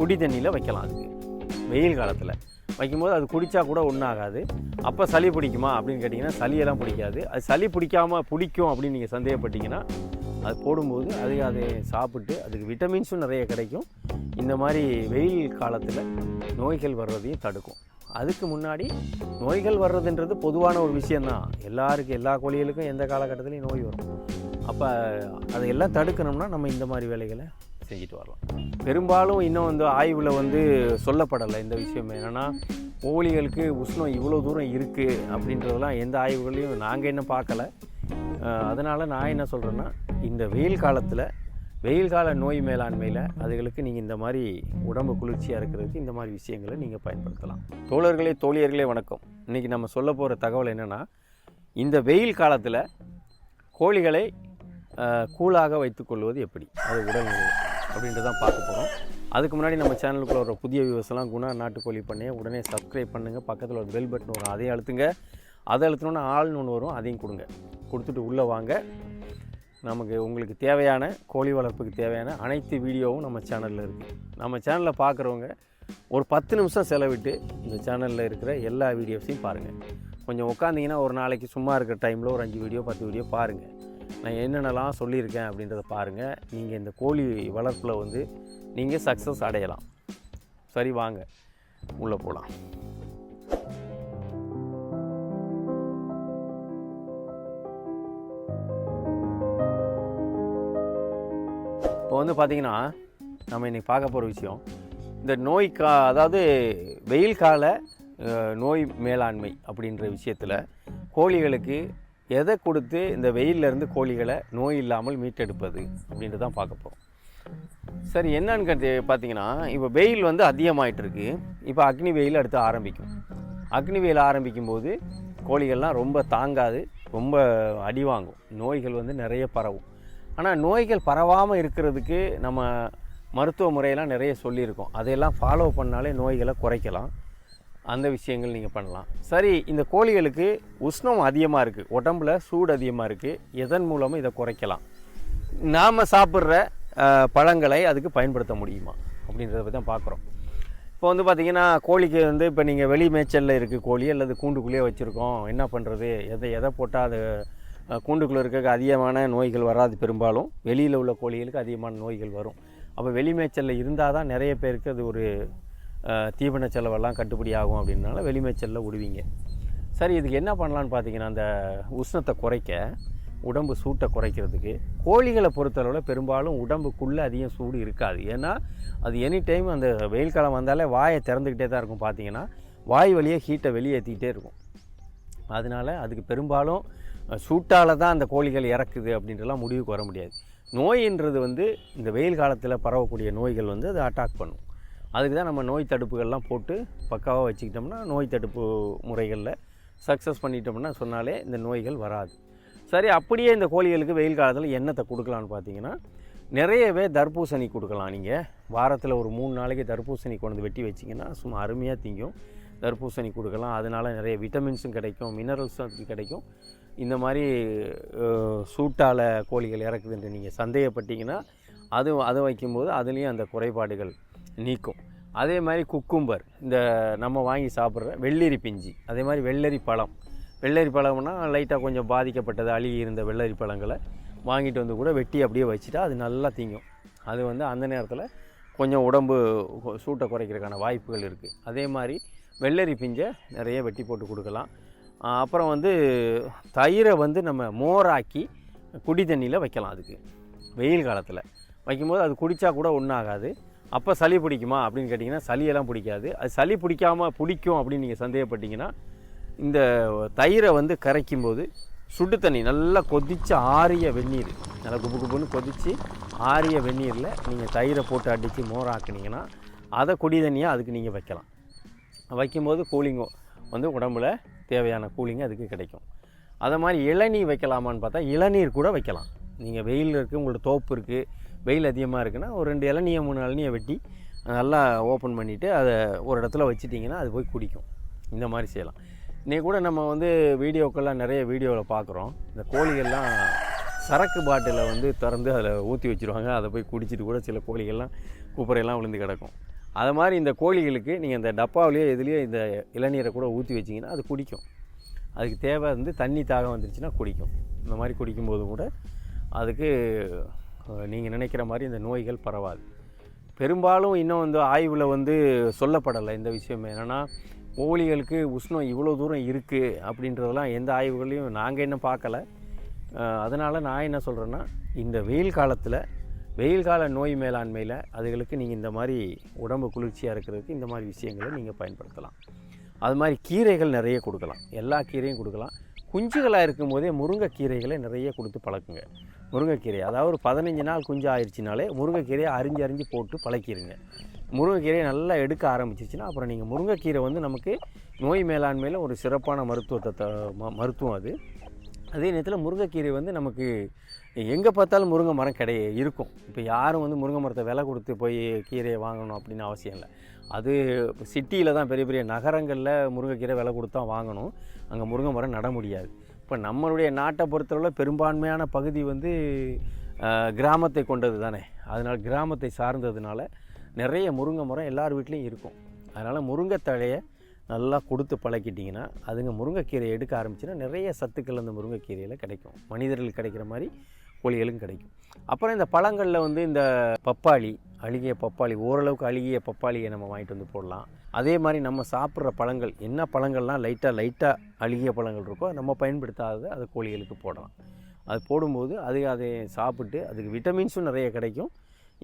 குடி தண்ணியில் வைக்கலாம் அதுக்கு. வெயில் காலத்தில். வைக்கும்போது அது குடித்தா கூட ஒன்றும் ஆகாது அப்போ சளி பிடிக்குமா அப்படின்னு கேட்டிங்கன்னா சளியெல்லாம் பிடிக்காது. அது சளி பிடிக்காமல் பிடிக்கும் அப்படின்னு நீங்கள் சந்தேகப்பட்டீங்கன்னா அது போடும்போது அது அதை சாப்பிட்டு அதுக்கு விட்டமின்ஸும் நிறைய கிடைக்கும். இந்த மாதிரி வெயில் காலத்தில் நோய்கள் வர்றதையும் தடுக்கும். அதுக்கு முன்னாடி நோய்கள் வர்றதுன்றது பொதுவான ஒரு விஷயந்தான் எல்லாருக்கும் எல்லா கோழிகளுக்கும் எந்த காலகட்டத்திலையும் நோய் வரும். அப்போ அதையெல்லாம் தடுக்கணும்னா நம்ம இந்த மாதிரி வேலைகளை செஞ்சுட்டு வரலாம். பெரும்பாலும் இன்னும் வந்து ஆய்வில் வந்து சொல்லப்படலை இந்த விஷயம். என்னென்னா கோழிகளுக்கு உஷ்ணம் இவ்வளோ தூரம் இருக்குது அப்படின்றதெல்லாம் எந்த ஆய்வுகளையும் நாங்கள் இன்னும் பார்க்கல. அதனால் நான் என்ன சொல்கிறேன்னா இந்த வெயில் காலத்தில் வெயில் கால நோய் மேலாண்மையில் அதுகளுக்கு நீங்கள் இந்த மாதிரி உடம்பு குளிர்ச்சியாக இருக்கிறதுக்கு இந்த மாதிரி விஷயங்களை நீங்கள் பயன்படுத்தலாம். தோழர்களே தோழியர்களே வணக்கம். இன்றைக்கி நம்ம சொல்ல போகிற தகவல் என்னென்னா இந்த வெயில் காலத்தில் கோழிகளை கூலாக வைத்துக்கொள்வது எப்படி? அது உடல்நிலை அப்படின்ட்டு தான் பார்க்க போகிறோம் அதுக்கு முன்னாடி நம்ம சேனலுக்குள்ள வர புதிய வியூவர்ஸ்லாம் குணா நாட்டுக்கோழி பண்ணையை உடனே சப்ஸ்கிரைப் பண்ணுங்கள் பக்கத்தில் ஒரு பெல் பட்டன் வரும். அதையும் அழுத்துங்க. அதை அழுத்தினோன்னா ஆள்னு ஒன்று வரும். அதையும் கொடுங்க. கொடுத்துட்டு உள்ளே வாங்க. நமக்கு உங்களுக்கு தேவையான கோழி வளர்ப்புக்கு தேவையான அனைத்து வீடியோவும் நம்ம சேனலில் இருக்குது நம்ம சேனலில் பார்க்குறவங்க ஒரு பத்து நிமிஷம் செலவிட்டு இந்த சேனலில் இருக்கிற எல்லா வீடியோஸையும் பாருங்கள் கொஞ்சம் உட்காந்திங்கன்னா ஒரு நாளைக்கு சும்மா இருக்கிற டைமில் ஒரு அஞ்சு வீடியோ பத்து வீடியோ பாருங்கள் நான் என்னென்னலாம் சொல்லியிருக்கேன் அப்படின்றத பாருங்கள் நீங்கள் இந்த கோழி வளர்ப்பில் வந்து நீங்கள் சக்ஸஸ் அடையலாம். சரி வாங்க. உள்ளே போகலாம் இப்போ வந்து பார்த்தீங்கன்னா நம்ம இன்றைக்கி பார்க்க போகிற விஷயம் இந்த நோய் கா அதாவது வெயில் கால நோய் மேலாண்மை அப்படின்ற விஷயத்தில் கோழிகளுக்கு எதை கொடுத்து இந்த வெயில்ல இருந்து கோழிகளை நோய் இல்லாமல் மீட்டெடுப்பது அப்படின்ட்டு தான் பார்க்க போகிறோம் சரி என்னன்னு கேட்டு பார்த்தீங்கன்னா இப்போ வெயில் வந்து அதிகமாயிட்டிருக்கு இப்போ அக்னி வெயில் அடுத்து ஆரம்பிக்கும். அக்னி வெயில் ஆரம்பிக்கும் போது கோழிகள்லாம் ரொம்ப தாங்காது ரொம்ப அடி வாங்கும். நோய்கள் வந்து நிறைய பரவும். ஆனால் நோய்கள் பரவாமல் இருக்கிறதுக்கு நம்ம மருத்துவ முறையெல்லாம் நிறைய சொல்லியிருக்கோம். அதையெல்லாம் ஃபாலோ பண்ணாலே நோய்களை குறைக்கலாம். அந்த விஷயங்கள் நீங்கள் பண்ணலாம். சரி இந்த கோழிகளுக்கு உஷ்ணம் அதிகமாக இருக்குது உடம்புல சூடு அதிகமாக இருக்குது எதன் மூலமும் இதை குறைக்கலாம். நாம் சாப்பிட்ற பழங்களை அதுக்கு பயன்படுத்த முடியுமா? அப்படின்றத பற்றி தான் பார்க்குறோம். இப்போ வந்து பார்த்திங்கன்னா கோழிக்கு வந்து இப்போ நீங்கள் வெளி மேய்ச்சலில் இருக்குது கோழி அல்லது கூண்டுக்குள்ளேயே வச்சுருக்கோம். என்ன பண்ணுறது எதை எதை போட்டால் அது கூண்டுக்குள்ளே இருக்க அதிகமான நோய்கள் வராது பெரும்பாலும். வெளியில் உள்ள கோழிகளுக்கு அதிகமான நோய்கள் வரும். அப்போ வெளி மேய்ச்சலில் இருந்தால் தான் நிறைய பேருக்கு அது ஒரு தீவன செலவெல்லாம் கட்டுப்படி ஆகும் அப்படின்னால வெளிமேச்சலில் விடுவீங்க. சரி இதுக்கு என்ன பண்ணலான்னு பார்த்தீங்கன்னா அந்த உஷ்ணத்தை குறைக்க உடம்பு சூட்டை குறைக்கிறதுக்கு கோழிகளை பொறுத்தளவில் பெரும்பாலும் உடம்புக்குள்ளே அதிகம் சூடு இருக்காது. ஏன்னா அது எனி டைம் அந்த வெயில் காலம் வந்தாலே வாயை திறந்துக்கிட்டே தான் இருக்கும் பார்த்தீங்கன்னா வாய் வழியே ஹீட்டை வெளியேற்றிக்கிட்டே இருக்கும். அதனால் அதுக்கு பெரும்பாலும் சூட்டால் தான் அந்த கோழிகள் இறக்குது அப்படின்றலாம் முடிவுக்கு வர முடியாது. நோயின்றது வந்து இந்த வெயில் காலத்தில் பரவக்கூடிய நோய்கள் வந்து அதை அட்டாக் பண்ணும். அதுக்கு தான் நம்ம நோய் தடுப்புகள்லாம் போட்டு பக்காவாக வச்சுக்கிட்டோம்னா நோய் தடுப்பு முறைகளில் சக்ஸஸ் பண்ணிட்டோம்னா சொன்னாலே இந்த நோய்கள் வராது. சரி அப்படியே இந்த கோழிகளுக்கு வெயில் காலத்தில் எண்ணத்தை கொடுக்கலான்னு பார்த்தீங்கன்னா நிறையவே தர்பூசணி கொடுக்கலாம் நீங்கள் வாரத்தில் ஒரு மூணு நாளைக்கு தர்பூசணி கொண்டு வெட்டி வச்சிங்கன்னா சும்மா அருமையாக திங்கும். தர்பூசணி கொடுக்கலாம். அதனால் நிறைய விட்டமின்ஸும் கிடைக்கும் மினரல்ஸும் கிடைக்கும். இந்த மாதிரி சூட்டால சூட்டால் கோழிகள் இறக்குதுன்ட்டு நீங்கள் சந்தேகப்பட்டீங்கன்னா அது அதை வைக்கும்போது அதுலேயும் அந்த குறைபாடுகள் நீக்கும். அதே மாதிரி குக்கும்பர் இந்த நம்ம வாங்கி சாப்பிட்ற வெள்ளரி பிஞ்சி அதே மாதிரி வெள்ளரி பழம். வெள்ளரி பழம்னா லைட்டாக கொஞ்சம் பாதிக்கப்பட்டது அழுகி இருந்த வெள்ளரி பழங்களை வாங்கிட்டு வந்து கூட வெட்டி அப்படியே வச்சுட்டா அது நல்லா திங்கும். அது வந்து அந்த நேரத்தில் கொஞ்சம் உடம்பு சூட்டை குறைக்கிறதுக்கான வாய்ப்புகள் இருக்குது அதே மாதிரி வெள்ளரி பிஞ்சை நிறைய வெட்டி போட்டு கொடுக்கலாம். அப்புறம் வந்து தயிரை வந்து நம்ம மோராக்கி குடி தண்ணியில் வைக்கலாம் அதுக்கு. வெயில் காலத்தில். வைக்கும்போது அது குடித்தா கூட ஒன்றாகாது அப்போ சளி பிடிக்குமா அப்படின்னு கேட்டிங்கன்னா சளியெல்லாம் பிடிக்காது. அது சளி பிடிக்காமல் பிடிக்கும் அப்படின்னு நீங்கள் சந்தேகப்பட்டீங்கன்னா இந்த தயிரை வந்து கரைக்கும் போது சுடு தண்ணி நல்லா கொதித்து ஆறிய வெந்நீர் நல்லா குபு குபுன்னு கொதித்து ஆறிய வெந்நீரில் நீங்கள் தயிரை போட்டு அடித்து மோராக்குனீங்கன்னா அதை குடி தண்ணியாக அதுக்கு நீங்கள் வைக்கலாம். வைக்கும்போது கூலிங்கும் வந்து உடம்புல தேவையான கூலிங் அதுக்கு கிடைக்கும். அதை மாதிரி இளநீர் வைக்கலாமான்னு பார்த்தா இளநீர் கூட வைக்கலாம். நீங்கள் வெயில் இருக்குது உங்களோட தோப்பு இருக்குது வெயில் அதிகமாக இருக்குன்னா ஒரு ரெண்டு இளநியை மூணு இளநியை வெட்டி நல்லா ஓப்பன் பண்ணிவிட்டு அதை ஒரு இடத்துல வச்சிட்டிங்கன்னா அது போய் குடிக்கும். இந்த மாதிரி செய்யலாம். இன்றைக்கி கூட நம்ம வந்து வீடியோக்கெல்லாம் நிறைய வீடியோவில் பார்க்குறோம். இந்த கோழிகள்லாம் சரக்கு பாட்டிலை வந்து திறந்து அதில் ஊற்றி வச்சுருவாங்க. அதை போய் குடிச்சிட்டு கூட சில கோழிகள்லாம் குப்பரையெல்லாம் விழுந்து கிடக்கும். அது மாதிரி இந்த கோழிகளுக்கு நீங்கள் இந்த டப்பாவிலேயோ எதுலேயோ இந்த இளநீரை கூட ஊற்றி வச்சிங்கன்னா அது குடிக்கும். அதுக்கு தேவை வந்து தண்ணி தாகம் வந்துருச்சுன்னா குடிக்கும். இந்த மாதிரி குடிக்கும்போது கூட அதுக்கு நீங்கள் நினைக்கிற மாதிரி இந்த நோய்கள் பரவாது. பெரும்பாலும் இன்னும் வந்து ஆய்வில் வந்து சொல்லப்படலை இந்த விஷயம். என்னென்னா கோழிகளுக்கு உஷ்ணம் இவ்வளோ தூரம் இருக்குது அப்படின்றதெல்லாம் எந்த ஆய்வுகளையும் நாங்கள் இன்னும் பார்க்கல. அதனால் நான் என்ன சொல்கிறேன்னா இந்த வெயில் காலத்தில் வெயில் கால நோய் மேலாண்மையில் அதுகளுக்கு நீங்கள் இந்த மாதிரி உடம்பு குளிர்ச்சியாக இருக்கிறதுக்கு இந்த மாதிரி விஷயங்களை நீங்கள் பயன்படுத்தலாம். அது மாதிரி கீரைகள் நிறைய கொடுக்கலாம். எல்லா கீரையும் கொடுக்கலாம். குஞ்சுகளாக இருக்கும்போதே முருங்கைக்கீரைகளை நிறைய கொடுத்து பழக்குங்க. முருங்கைக்கீரை. அதாவது ஒரு பதினஞ்சு நாள் குஞ்சு ஆயிடுச்சுனாலே முருங்கைக்கீரையை அரிஞ்சு அரிஞ்சு போட்டு பழக்கிடுங்க முருங்கைக்கீரையை நல்லா எடுக்க ஆரம்பிச்சிச்சுன்னா அப்புறம் நீங்கள் முருங்கைக்கீரை வந்து நமக்கு நோய் மேலாண்மையில் ஒரு சிறப்பான மருத்துவத்தை த ம- மருத்துவம் அது. அதே நேரத்தில் முருங்கைக்கீரை வந்து நமக்கு எங்கே பார்த்தாலும் முருங்கை மரம் கிடையாது இருக்கும். இப்போ யாரும் வந்து முருங்கை மரத்தை விலை கொடுத்து போய் கீரையை வாங்கணும் அப்படின்னு அவசியம் இல்லை. அது சிட்டியில் தான் பெரிய பெரிய நகரங்களில் முருங்கைக்கீரை விலை கொடுத்து தான் வாங்கணும். அங்கே முருங்கை மரம் நட முடியாது. இப்போ நம்மளுடைய நாட்டை பொறுத்தளவில் பெரும்பான்மையான பகுதி வந்து கிராமத்தை கொண்டது தானே. அதனால் கிராமத்தை சார்ந்ததுனால நிறைய முருங்கை மரம் எல்லார் வீட்லேயும் இருக்கும். அதனால் முருங்கை தழையை நல்லா கொடுத்து பழக்கிட்டிங்கன்னா அதுங்க முருங்கைக்கீரையை எடுக்க ஆரம்பிச்சுன்னா நிறைய சத்துக்கள் அந்த முருங்கைக்கீரையில் கிடைக்கும். மனிதர்களுக்கு கிடைக்கிற மாதிரி கோழிகளும் கிடைக்கும். அப்புறம் இந்த பழங்களில் வந்து இந்த பப்பாளி அழுகிய பப்பாளி ஓரளவுக்கு அழுகிய பப்பாளியை நம்ம வாங்கிட்டு வந்து போடலாம். அதே மாதிரி நம்ம சாப்பிட்ற பழங்கள் என்ன பழங்கள்லாம் லைட்டாக லைட்டாக அழுகிய பழங்கள் இருக்கோ நம்ம பயன்படுத்தாத அதை கோழிகளுக்கு போடலாம். அது போடும்போது அது அதை சாப்பிட்டு அதுக்கு விட்டமின்ஸும் நிறைய கிடைக்கும்.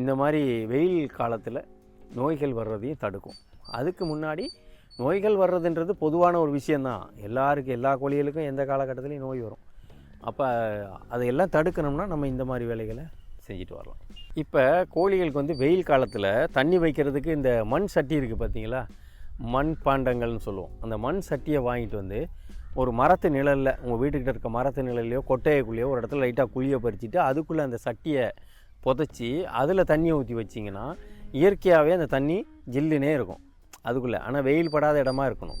இந்த மாதிரி வெயில் காலத்தில் நோய்கள் வர்றதையும் தடுக்கும். அதுக்கு முன்னாடி நோய்கள் வர்றதுன்றது பொதுவான ஒரு விஷயந்தான் எல்லாருக்கும் எல்லா கோழிகளுக்கும் எந்த காலகட்டத்திலையும் நோய் வரும். அப்போ அதையெல்லாம் தடுக்கணும்னா நம்ம இந்த மாதிரி வேலைகளை செஞ்சுட்டு வரலாம். இப்போ கோழிகளுக்கு வந்து வெயில் காலத்தில் தண்ணி வைக்கிறதுக்கு இந்த மண் சட்டி இருக்குது பார்த்தீங்களா மண் பாண்டங்கள்னு சொல்லுவோம். அந்த மண் சட்டியை வாங்கிட்டு வந்து ஒரு மரத்து நிழலில் உங்கள் வீட்டுக்கிட்ட இருக்க மரத்து நிழல்லையோ கொட்டையக்குள்ளேயோ ஒரு இடத்துல லைட்டாக குழியை பறிச்சுட்டு அதுக்குள்ளே அந்த சட்டியை புதைச்சி அதில் தண்ணியை ஊற்றி வச்சிங்கன்னா இயற்கையாகவே அந்த தண்ணி ஜில்லுனே இருக்கும். அதுக்குள்ளே. ஆனால் வெயில் படாத இடமா இருக்கணும்.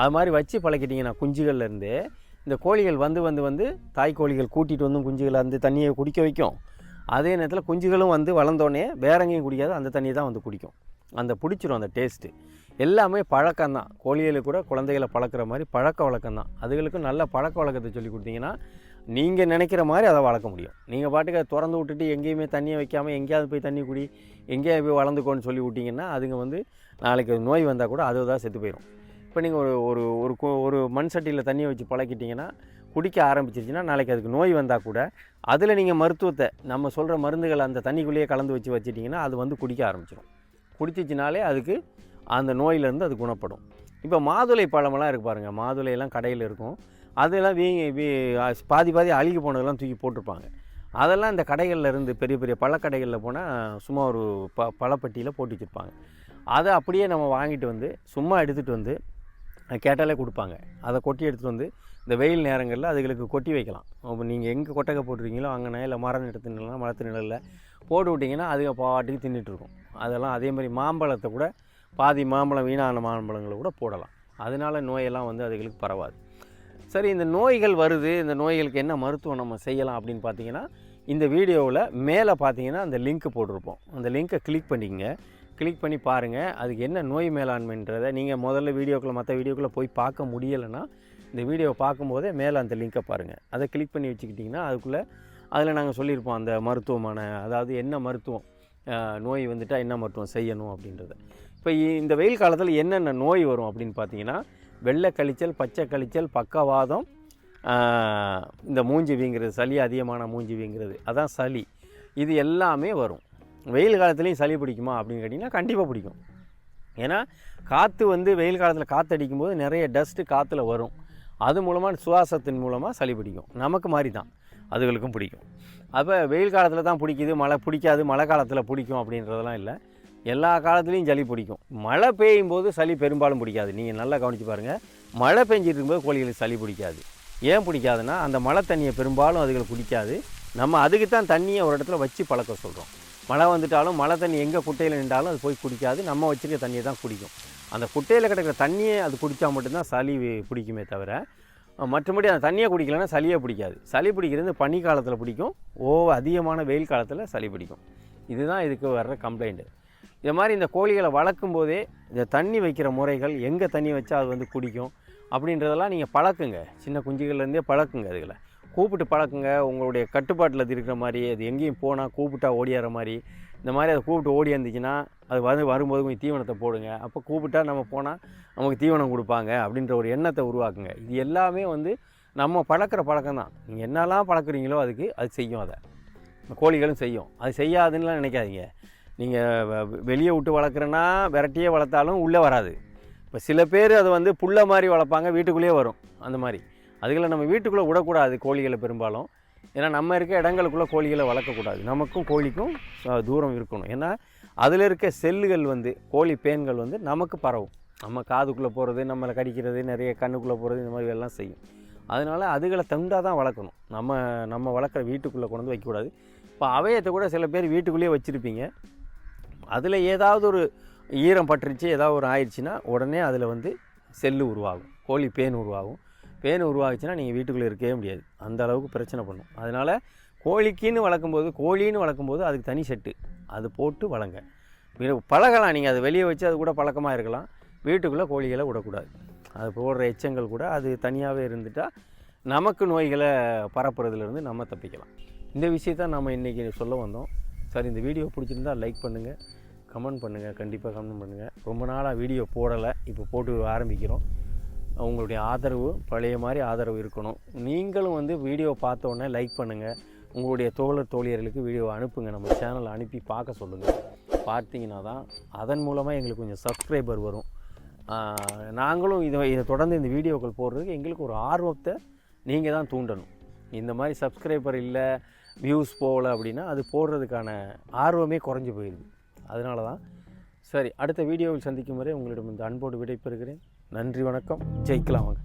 அது மாதிரி வச்சு பழக்கிட்டிங்கன்னா குஞ்சுகள்லேருந்தே இந்த கோழிகள் வந்து வந்து வந்து தாய் கோழிகள் கூட்டிகிட்டு வந்து குஞ்சுகளை வந்து தண்ணியை குடிக்க வைக்கும். அதே நேரத்தில் குஞ்சுகளும் வந்து வளர்ந்தோடனே வேற எங்கேயும் குடிக்காது அந்த தண்ணியை தான் வந்து குடிக்கும். அந்த பிடிச்சிரும் அந்த டேஸ்ட்டு எல்லாமே பழக்கம்தான். கோழிகளுக்கு கூட குழந்தைகளை பழக்கிற மாதிரி பழக்க வழக்கம் தான் அதுகளுக்கும் நல்ல பழக்க வழக்கத்தை சொல்லி கொடுத்தீங்கன்னா நீங்கள் நினைக்கிற மாதிரி அதை வளர்க்க முடியும். நீங்கள் பாட்டுக்கு அதை திறந்து விட்டுட்டு எங்கேயுமே தண்ணியை வைக்காமல் எங்கேயாவது போய் தண்ணி குடி எங்கேயாவது போய் வளர்ந்துக்கோன்னு சொல்லி விட்டிங்கன்னா அதுங்க வந்து நாளைக்கு நோய் வந்தால் கூட அது தான் செத்து போயிடும் இப்போ நீங்கள் ஒரு ஒரு ஒரு கோ- ஒரு மண் சட்டியில் தண்ணியை வச்சு பழக்கிட்டிங்கன்னா குடிக்க ஆரம்பிச்சிருச்சுன்னா நாளைக்கு அதுக்கு நோய் வந்தால் கூட அதில் நீங்கள் மருத்துவத்தை நம்ம சொல்கிற மருந்துகளை அந்த தண்ணிக்குள்ளேயே கலந்து வச்சு வச்சிட்டிங்கன்னா அது வந்து குடிக்க ஆரம்பிச்சிடும் குடிச்சிச்சினாலே அதுக்கு அந்த நோயிலேருந்து அது குணப்படும். இப்போ மாதுளை பழமெல்லாம் இருக்குது பாருங்கள் மாதுளையெல்லாம் கடையில் இருக்கும். அதெல்லாம் வீங்கி வீ பாதி பாதி அழுகி போனதெல்லாம் தூக்கி போட்டிருப்பாங்க. அதெல்லாம் இந்த கடைகளில் இருந்து பெரிய பெரிய பழக்கடைகளில் போனால் சும்மா ஒரு ப பழப்பட்டியில் போட்டு வச்சுருப்பாங்க. அதை அப்படியே நம்ம வாங்கிட்டு வந்து சும்மா எடுத்துகிட்டு வந்து கேட்டாலே கொடுப்பாங்க. அதை கொட்டி எடுத்துகிட்டு வந்து இந்த வெயில் நேரங்களில் அதுகளுக்கு கொட்டி வைக்கலாம். அப்போ நீங்கள் எங்கே கொட்டகை போட்டிருக்கீங்களோ அங்கே இல்லை மரம் நிலத்து நிலம் மரத்து நிழலில் போட்டு விட்டிங்கன்னா அதுங்க பாட்டுக்கு தின்னுட்டு இருக்கும். அதெல்லாம் அதே மாதிரி மாம்பழத்தை கூட பாதி மாம்பழம் வீணான மாம்பழங்களை கூட போடலாம். அதனால நோயெல்லாம் வந்து அதுகளுக்கு பரவாது. சரி இந்த நோய்கள் வருது. இந்த நோய்களுக்கு என்ன மருத்துவம் நம்ம செய்யலாம் அப்படின்னு பார்த்தீங்கன்னா இந்த வீடியோவில் மேலே பார்த்தீங்கன்னா அந்த லிங்க் போட்டிருப்போம். அந்த லிங்க்கை கிளிக் பண்ணிக்கங்க. கிளிக் பண்ணி பாருங்கள் அதுக்கு என்ன நோய் மேலாண்மைன்றதை நீங்கள் முதல்ல வீடியோக்குள்ளே மற்ற வீடியோக்குள்ளே போய் பார்க்க முடியலைன்னா இந்த வீடியோவை பார்க்கும்போதே மேலே அந்த லிங்க்கை பாருங்கள் அதை கிளிக் பண்ணி வச்சுக்கிட்டிங்கன்னா அதுக்குள்ளே அதில் நாங்கள் சொல்லியிருப்போம் அந்த மருத்துவமான அதாவது என்ன மருத்துவம் நோய் வந்துட்டால் என்ன மருத்துவம் செய்யணும் அப்படின்றத. இப்போ இந்த வெயில் காலத்தில் என்னென்ன நோய் வரும் அப்படின்னு பார்த்தீங்கன்னா வெள்ளை கழிச்சல் பச்சை கழிச்சல் பக்கவாதம் இந்த மூஞ்சி வீங்கிறது சளி அதிகமான மூஞ்சி வீங்கிறது அதான் சளி. இது எல்லாமே வரும். வெயில் காலத்துலேயும் சளி பிடிக்குமா அப்படின்னு கேட்டிங்கன்னா கண்டிப்பாக பிடிக்கும். ஏன்னா காற்று வந்து வெயில் காலத்தில் காற்று அடிக்கும்போது நிறைய டஸ்ட்டு காற்றுல வரும். அது மூலமாக சுவாசத்தின் மூலமாக சளி பிடிக்கும். நமக்கு மாதிரி தான் அதுகளுக்கும் பிடிக்கும். அப்போ வெயில் காலத்தில் தான் பிடிக்குது மழை பிடிக்காது மழை காலத்தில் பிடிக்கும் அப்படின்றதெல்லாம் இல்லை. எல்லா காலத்துலேயும் சளி பிடிக்கும். மழை பெய்யும் போது சளி பெரும்பாலும் பிடிக்காது. நீங்கள் நல்லா கவனித்து பாருங்கள் மழை பெஞ்சிட்டு இருக்கும்போது கோழிகளுக்கு சளி பிடிக்காது. ஏன் பிடிக்காதுன்னா அந்த மழை தண்ணியை பெரும்பாலும் அதுகளுக்கு பிடிக்காது நம்ம அதுக்கு தான் தண்ணியை ஒரு இடத்துல வச்சு பழக்க சொல்கிறோம் மழை வந்துட்டாலும் மழை தண்ணி எங்கே குட்டையில் நின்றாலும் அது போய் குடிக்காது. நம்ம வச்சுருக்க தண்ணியை தான் குடிக்கும். அந்த குட்டையில் கிடக்கிற தண்ணியை அது குடித்தா மட்டும்தான் சளி பிடிக்குமே தவிர மற்றபடி அந்த தண்ணியை குடிக்கலைன்னா சளியே பிடிக்காது. சளி பிடிக்கிறது பனி காலத்தில் பிடிக்கும். ஓ அதிகமான வெயில் காலத்தில் சளி பிடிக்கும். இதுதான் இதுக்கு வர்ற கம்ப்ளைண்ட்டு இது மாதிரி இந்த கோழிகளை வளர்க்கும் போதே இந்த தண்ணி வைக்கிற முறைகள் எங்கே தண்ணி வச்சா அது வந்து குடிக்கும் அப்படின்றதெல்லாம் நீங்கள் பழக்குங்க. சின்ன குஞ்சுகள்லேருந்தே பழக்குங்க அதுகளை. கூப்பிட்டு பழக்குங்க. உங்களுடைய கட்டுப்பாட்டில் அது இருக்கிற மாதிரி அது எங்கேயும் போனால் கூப்பிட்டா ஓடியாற மாதிரி. இந்த மாதிரி அதை கூப்பிட்டு ஓடி இருந்துச்சுன்னா அது வந்து வரும்போது கொஞ்சம் தீவனத்தை போடுங்க. அப்போ கூப்பிட்டா நம்ம போனால் நமக்கு தீவனம் கொடுப்பாங்க அப்படின்ற ஒரு எண்ணத்தை உருவாக்குங்க. இது எல்லாமே வந்து நம்ம பழக்கிற பழக்கம் தான். நீங்கள் என்னெல்லாம் பழக்கிறீங்களோ அதுக்கு அது செய்யும் அதை. கோழிகளும் செய்யும். அது செய்யாதுன்னுலாம் நினைக்காதீங்க. நீங்கள் வெளியே விட்டு வளர்க்குறேன்னா விரட்டியே வளர்த்தாலும் உள்ளே வராது. இப்போ சில பேர் அது வந்து புல்லை மாதிரி வளர்ப்பாங்க வீட்டுக்குள்ளேயே வரும். அந்த மாதிரி. அதுகளை நம்ம வீட்டுக்குள்ளே விடக்கூடாது கோழிகளை பெரும்பாலும். ஏன்னா நம்ம இருக்க இடங்களுக்குள்ளே கோழிகளை வளர்க்கக்கூடாது. நமக்கும் கோழிக்கும் தூரம் இருக்கணும். ஏன்னா அதில் இருக்க செல்லுகள் வந்து கோழி பேன்கள் வந்து நமக்கு பரவும். நம்ம காதுக்குள்ளே போகிறது நம்மளை கடிக்கிறது நிறைய கண்ணுக்குள்ளே போகிறது இந்த மாதிரி எல்லாம் செய்யும். அதனால் அதுகளை தண்டாக தான் வளர்க்கணும். நம்ம நம்ம வளர்க்குற வீட்டுக்குள்ளே கொண்டு வந்து வைக்கக்கூடாது. இப்போ அவையத்தை கூட சில பேர் வீட்டுக்குள்ளேயே வச்சுருப்பீங்க. அதில் ஏதாவது ஒரு ஈரம் பட்டுருச்சு ஏதாவது ஒரு ஆயிடுச்சுன்னா உடனே அதில் வந்து செல்லு உருவாகும். கோழி பேன் உருவாகும். பேன் உருவாகிச்சுன்னா நீங்கள் வீட்டுக்குள்ளே இருக்கவே முடியாது. அந்த அளவுக்கு பிரச்சனை பண்ணும். அதனால் கோழிக்குன்னு வளர்க்கும்போது கோழின்னு வளர்க்கும்போது அதுக்கு தனி செட்டு. அது போட்டு வளங்க. பழகலாம். நீங்கள் அதை வெளியே வச்சு அது கூட பழக்கமாக இருக்கலாம். வீட்டுக்குள்ளே கோழிகளை விடக்கூடாது. அது போடுற எச்சங்கள் கூட அது தனியாகவே இருந்துட்டால் நமக்கு நோய்களை பரப்புறதுலேருந்து நம்ம தப்பிக்கலாம். இந்த விஷயத்த நம்ம இன்றைக்கி சொல்ல வந்தோம். சார் இந்த வீடியோ பிடிச்சிருந்தா லைக் பண்ணுங்கள் கமெண்ட் பண்ணுங்கள் கண்டிப்பாக கமெண்ட் பண்ணுங்கள் ரொம்ப நாளாக வீடியோ போடலை. இப்போ போட்டு ஆரம்பிக்கிறோம். உங்களுடைய ஆதரவு பழைய மாதிரி ஆதரவு இருக்கணும். நீங்களும் வந்து வீடியோ பார்த்தோன்னே லைக் பண்ணுங்கள் உங்களுடைய தோழர் தோழியர்களுக்கு வீடியோ அனுப்புங்க. நம்ம சேனலை அனுப்பி பார்க்க சொல்லுங்கள் பார்த்தீங்கன்னா தான் அதன் மூலமாக எங்களுக்கு கொஞ்சம் சப்ஸ்கிரைபர் வரும். நாங்களும் இதை இதை தொடர்ந்து இந்த வீடியோக்கள் போடுறதுக்கு எங்களுக்கு ஒரு ஆர்வத்தை நீங்கள் தான் தூண்டணும். இந்த மாதிரி சப்ஸ்கிரைபர் இல்லை வியூஸ் போகலை அப்படின்னா அது போடுறதுக்கான ஆர்வமே குறைஞ்சி போயிடுது அதனால தான் சரி அடுத்த வீடியோவில் சந்திக்கும் வரை உங்களிடம் இந்த அன்போடு விடைபெறுகிறேன். நன்றி வணக்கம். ஜெயிக்கலாம் வாங்க.